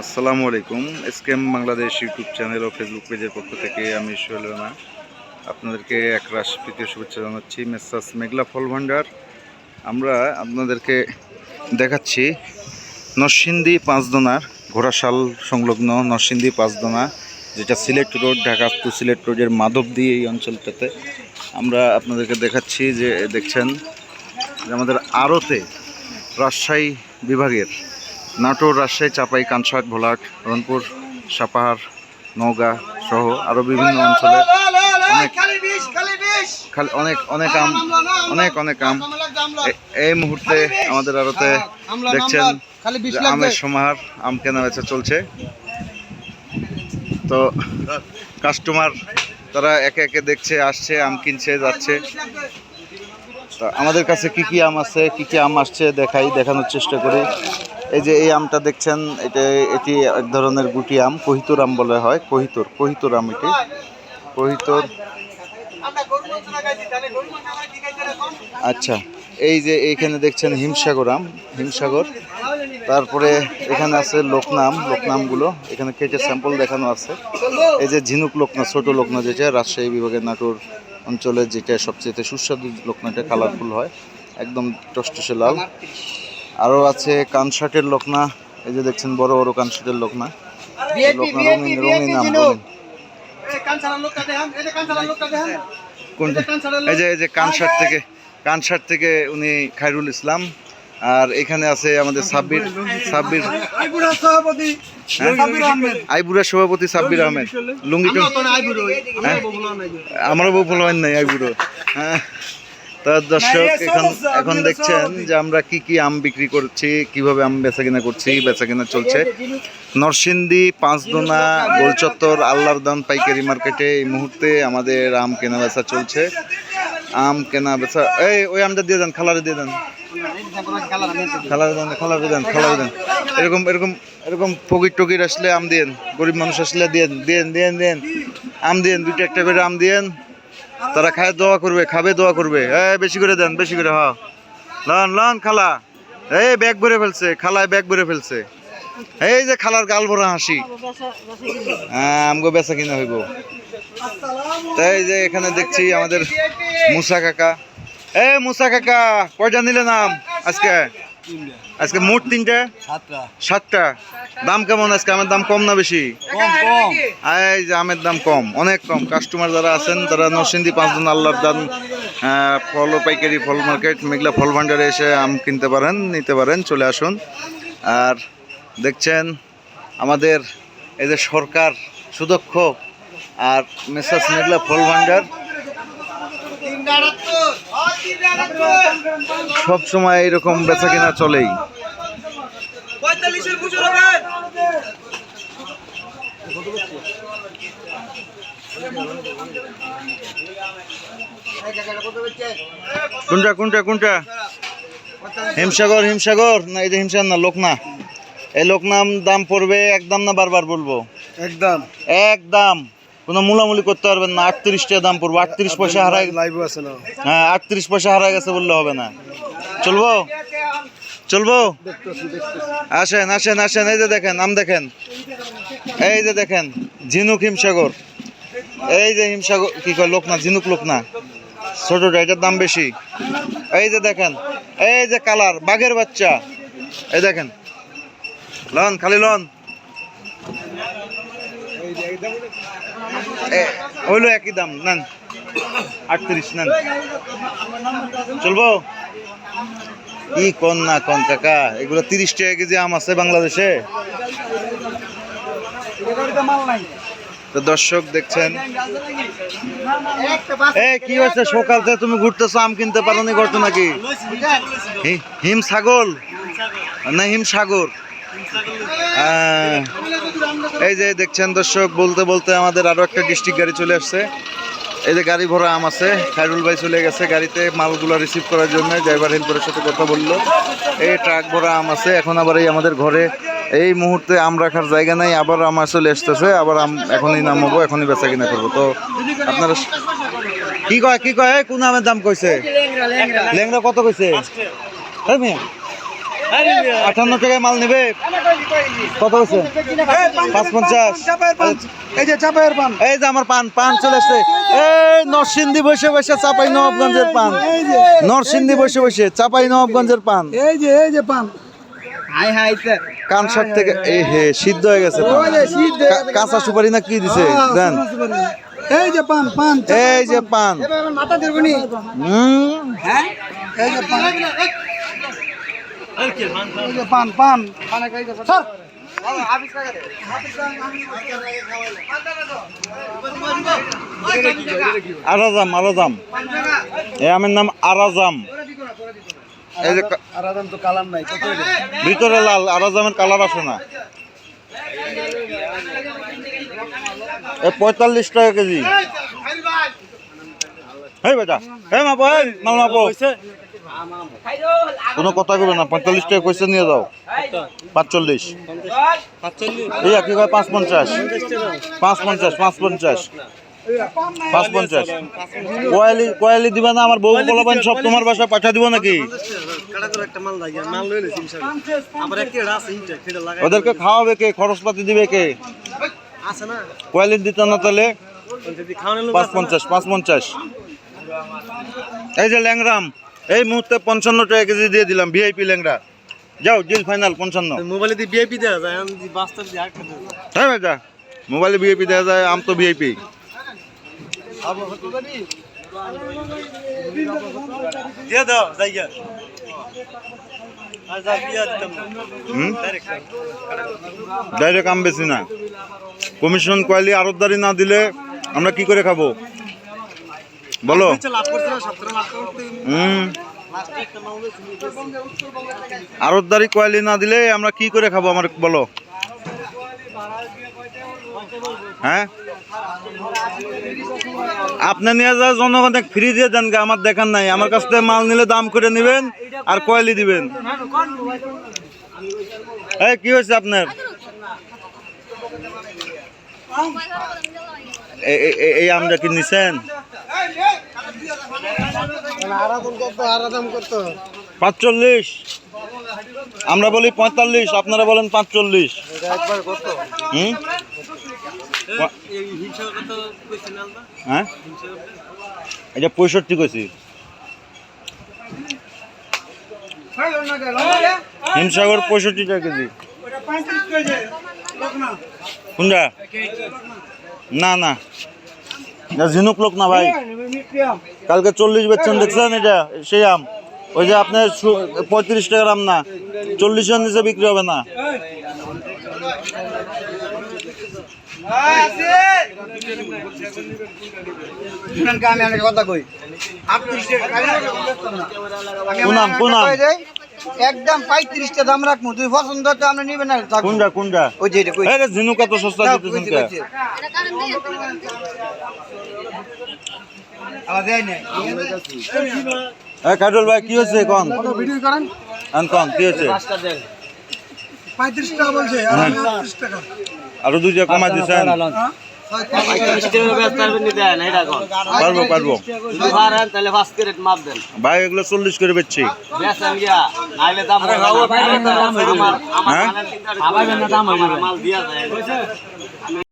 আসসালামু আলাইকুম। এসকেম বাংলাদেশ ইউটিউব চ্যানেল ও ফেসবুক পেজের পক্ষ থেকে আমি শৈলনা আপনাদেরকে এক রাশ প্রীতীয় শুভেচ্ছা জানাচ্ছি, মেসাস মেঘলা ফল ভাণ্ডার। আমরা আপনাদেরকে দেখাচ্ছি নরসিংদী পাঁচদোনার ঘোড়াশাল সংলগ্ন নরসিংদী পাঁচদোনা, যেটা সিলেট রোড, ঢাকা টু সিলেট রোডের মাধবদী এই অঞ্চলটাতে। আমরা আপনাদেরকে দেখাচ্ছি যে, দেখছেন আমাদের আড়তে রাজশাহী বিভাগের নাটোর, রাজশাহী, চাপাই কানসাট ভোলাট, রংপুর, সাপাহার, নওগাঁ সহ আরও বিভিন্ন অঞ্চলে অনেক খালি অনেক অনেক আম, অনেক অনেক আম। এই মুহূর্তে আমাদের আড়তে দেখছেন আমের সমাহার, আম কেনা বেচা চলছে। তো কাস্টমার তারা একে একে দেখছে, আসছে, আম কিনছে, যাচ্ছে। তা আমাদের কাছে কি কি আম আছে, কি কি আম আসছে দেখাই, দেখানোর চেষ্টা করি। এই যে এই আমটা দেখছেন, এটা, এটি এক ধরনের গুটি আম, কহিতুর আম বলা হয়, কহিতুর কহিতুর আম এটি। কহিতুর। আচ্ছা এই যে এইখানে দেখছেন হিমসাগর আম, হিমসাগর। তারপরে এখানে আছে লোকনাম, লোকনামগুলো, এখানে কেটে স্যাম্পল দেখানো আছে। এই যে ঝিনুক লোকনা, ছোট লোকনা যেটা, রাজশাহী বিভাগের নাটোর অঞ্চলের যেটা সবচেয়ে সুস্বাদু লোকনাটা কালারফুল হয়, একদম টসটসে লাল। আরও আছে কানসাটের লোকনা এই যে দেখছেন বড় বড় কানসাটের লোকনা। এই লোকনা রঙিন রঙিন আম রঙিন। কোনটা? এই যে এই যে কানসাট থেকে কানসাট থেকে উনি খায়রুল ইসলাম। আর এখানে আছে আমাদের সাব্বির সাব্বির। হ্যাঁ? আইবুড়া সভাপতি সাব্বির আহমেদ। লুঙ্গি হ্যাঁ? আমারও বউ ফলোয়ার নাই আইবুড়ো। হ্যাঁ? তা দর্শক এখন এখন দেখছেন যে আমরা কি কি আম বিক্রি করছি কীভাবে আম বেচা কিনা করছি বেচা কিনা চলছে নরসিংদী পাঁচদোনা গোলচত্বর আল্লাহর দান পাইকারি মার্কেটে এই মুহূর্তে আমাদের আম কেনা বেচা চলছে। আম কেনা বেচা এই ওই আমটা দিয়ে দেন খালারে দিয়ে দেন। খালারে দেন খালারে দেন খালারে দেন। এরকম এরকম এরকম ফকির টকির আসলে আম দিয়েন গরিব মানুষ আসলে দিয়েন দিয়েন দিয়েন দিয়েন। আম দিয়েন দুইটা একটা করে আম দিয়েন। তারা খায়, দোয়া করবে, খাবে, দোয়া করবে। এই, বেশি করে দেন, বেশি করে হ্যাঁ। লন লন, খালা। এই, ব্যাগ ভরে ফেলছে, খালায় ব্যাগ ভরে ফেলছে। এই যে খালার গাল ভরা হাসি। হ্যাঁ আমগো বেচা কিনা হইব। তাই যে এখানে দেখছি আমাদের মুসা কাকা। এ মুসা কাকা, কয়টা নিলে নাম আজকে? আজকে মোট তিনটে? সাতটা। দাম কেমন আজকে? আমের দাম কম না বেশি? এই যে আমের দাম কম অনেক কম। কাস্টমার যারা আছেন তারা নরসিংদী পাঁচজন আল্লাহর দান ফল ও পাইকারি ফল মার্কেট মেঘলা ফল ভান্ডারে এসে আম কিনতে পারেন নিতে পারেন চলে আসুন। আর দেখছেন আমাদের এই যে সরকার সুদক্ষ আর মেসাস মেঘলা ফল ভান্ডার সব সময় এরকম বেচা কিনা চলেই কোনটা কোনটা কোনটা? হিমসাগর হিমসাগর? না এটা হিমসাগর না লোকনা। এই লোকনাম দাম পড়বে একদম না বারবার বলব? একদম। একদম। কোনো মূলামূলি করতে পারবেন না আটত্রিশ টাকা দাম পড়ব আটত্রিশ পয়সা হারায় লাইভ আছে না? হ্যাঁ আটত্রিশ পয়সা হারায় গেছে বললে হবে না। চলবো? চলবো? আসেন আসেন আসেন এই যে দেখেন আম দেখেন। এই যে দেখেন ঝিনুক হিমসাগর। এই যে হিমসাগর কি কয় লোকনা ঝিনুক লোকনা ছোটটা এটার দাম বেশি। এই যে দেখেন এই যে কালার বাঘের বাচ্চা। এই দেখেন। লন খালি লন। হইল একই দাম, নেন। আটত্রিশ, নেন। চলবো? কি কন না কন কাকা এগুলো তিরিশ টাকা কেজি আম আছে বাংলাদেশে। তো দর্শক দেখছেন। এ, কি হয়েছে? সকাল থেকে তুমি ঘুরতেছো, আম কিনতে পারো নি ঘটনা নাকি? হিম ছাগল না, হিম সাগর। এই যে দেখছেন দর্শক বলতে বলতে আমাদের আরও একটা ডিস্ট্রিক্ট গাড়ি চলে আসছে। এই যে গাড়ি ভরা আম আছে খাইরুল ভাই চলে গেছে গাড়িতে মালগুলো রিসিভ করার জন্য ড্রাইভার হেল্পারের সাথে কথা বলল। এই ট্রাক ভরা আম আছে এখন আবার এই আমাদের ঘরে। এই মুহূর্তে আম রাখার জায়গা নাই আবার আম চলে আসতেছে আবার আম এখনই নামাবো এখনই বেচা কিনা করব। তো আপনারা কি কয় কি কয় এই কোন আমের দাম কইছে? লেংরা কত কইছে? আটান্ন টাকায় মাল নেবে? কত হচ্ছে পাঁচ পঞ্চাশ। এই যে চাপায়ের পান। এই যে আমার পান পান চলে এসছে এই নরসিংদী বসে বসে চাপাই নবাবগঞ্জের পান। নরসিংদী বসে বসে চাপাই নবাবগঞ্জের পান। এই যে এই যে পান। হাই হাই কানসার থেকে এই হে সিদ্ধ হয়ে গেছে হয়ে কাঁচা সুপারি না কি দিছে? দেন। এই যে পান পান এই যে পান। মাথা হুম? হ্যাঁ? এই যে পান। এই যে পান পান। স্যার! আরাজাম আরাজাম। এই আমের নাম আরাজাম। এই যে কা- আর আদাম তো কালার নাই ভিতরে লাল আরাজামের কালার আসে না। এ পঁয়তাল্লিশ টাকা কেজি। এই বেটা এই মাপো এই মাল মাপো কোনো কথা কবে না, পঁয়তাল্লিশ টাকা কইসে নিয়ে যাও। পাঁচচল্লিশ। এই কি কয়, পাঁচ পঞ্চাশ। পাঁচ পঞ্চাশ পাঁচ পঞ্চাশ। পাঁচ পঞ্চাশ। কয়ালি কয়ালি দিবা না, আমার বউ বলবেন সব তোমার বাসায় পাঠা দিব নাকি? ওদেরকে খাওয়াবে কে, খরচপাতি দিবে কে? কয়ালি দিত না তাহলে? পাঁচ পঞ্চাশ পাঁচ পঞ্চাশ। এই যে ল্যাংরাম এই মুহূর্তে পঞ্চান্ন টাকা কেজি দিয়ে দিলাম ভিআইপি ল্যাংরা যাও ডিল ফাইনাল পঞ্চান্ন। মোবাইলে দিয়ে বিআইপি দেওয়া যায় বাস্তব হ্যাঁ বেটা মোবাইলে ভিআইপি দেওয়া যায় আম তো ভিআইপি দিয়ে দাও ডাইরেক্ট আম বেশি না কমিশন কয়ালি আরতদারি না দিলে আমরা কি করে খাব? বলো। মাল আরতদারি কয়ালি না দিলে আমরা কি করে খাব আমার বলো। হ্যাঁ? আপনি নিয়ে যা জনগণকে ফ্রি দিয়ে দেন গা, আমার দেখার নাই। আমার কাছ থেকে মাল নিলে দাম করে নেবেন আর কয়ালি দিবেন। এই কি হয়েছে আপনার? এই আমটা কি নিছেন? পাঁচচল্লিশ। আমরা বলি পঁয়তাল্লিশ আপনারা বলেন পাঁচচল্লিশ। হুম? হ্যাঁ? এটা পঁয়ষট্টি কইছি। হিমসাগর পঁয়ষট্টি টাকা কেজি। কোনটা? না না। ঝিনুক লোক না ভাই। কালকে চল্লিশ বেচছেন দেখছেন এটা? সেই আম। ওই যে আপনার পঁয়ত্রিশ টাকার আম না চল্লিশের নিচে বিক্রি হবে না। আমি একটা কথা কই। আপনি কোন আম কোন আম একদম পঁয়ত্রিশটা দাম রাখব। তুই পছন্দ তো আমরা নিবে না। কোনটা কোনটা? ওই যে এটা ঝিনুক এত সস্তা দিতেছেন কাজল ভাই কি হয়েছে কোন ভিডিও করেন? আন কোন কি হয়েছে? পঁয়ত্রিশ টাকা বলছে আর টাকা। আরও দুই টাকা কমাই দিচ্ছেন পারব পারব। তাহলে ফার্স্ট রেট মাপ দেন ভাই এগুলো চল্লিশ করে বেচছি। হ্যাঁ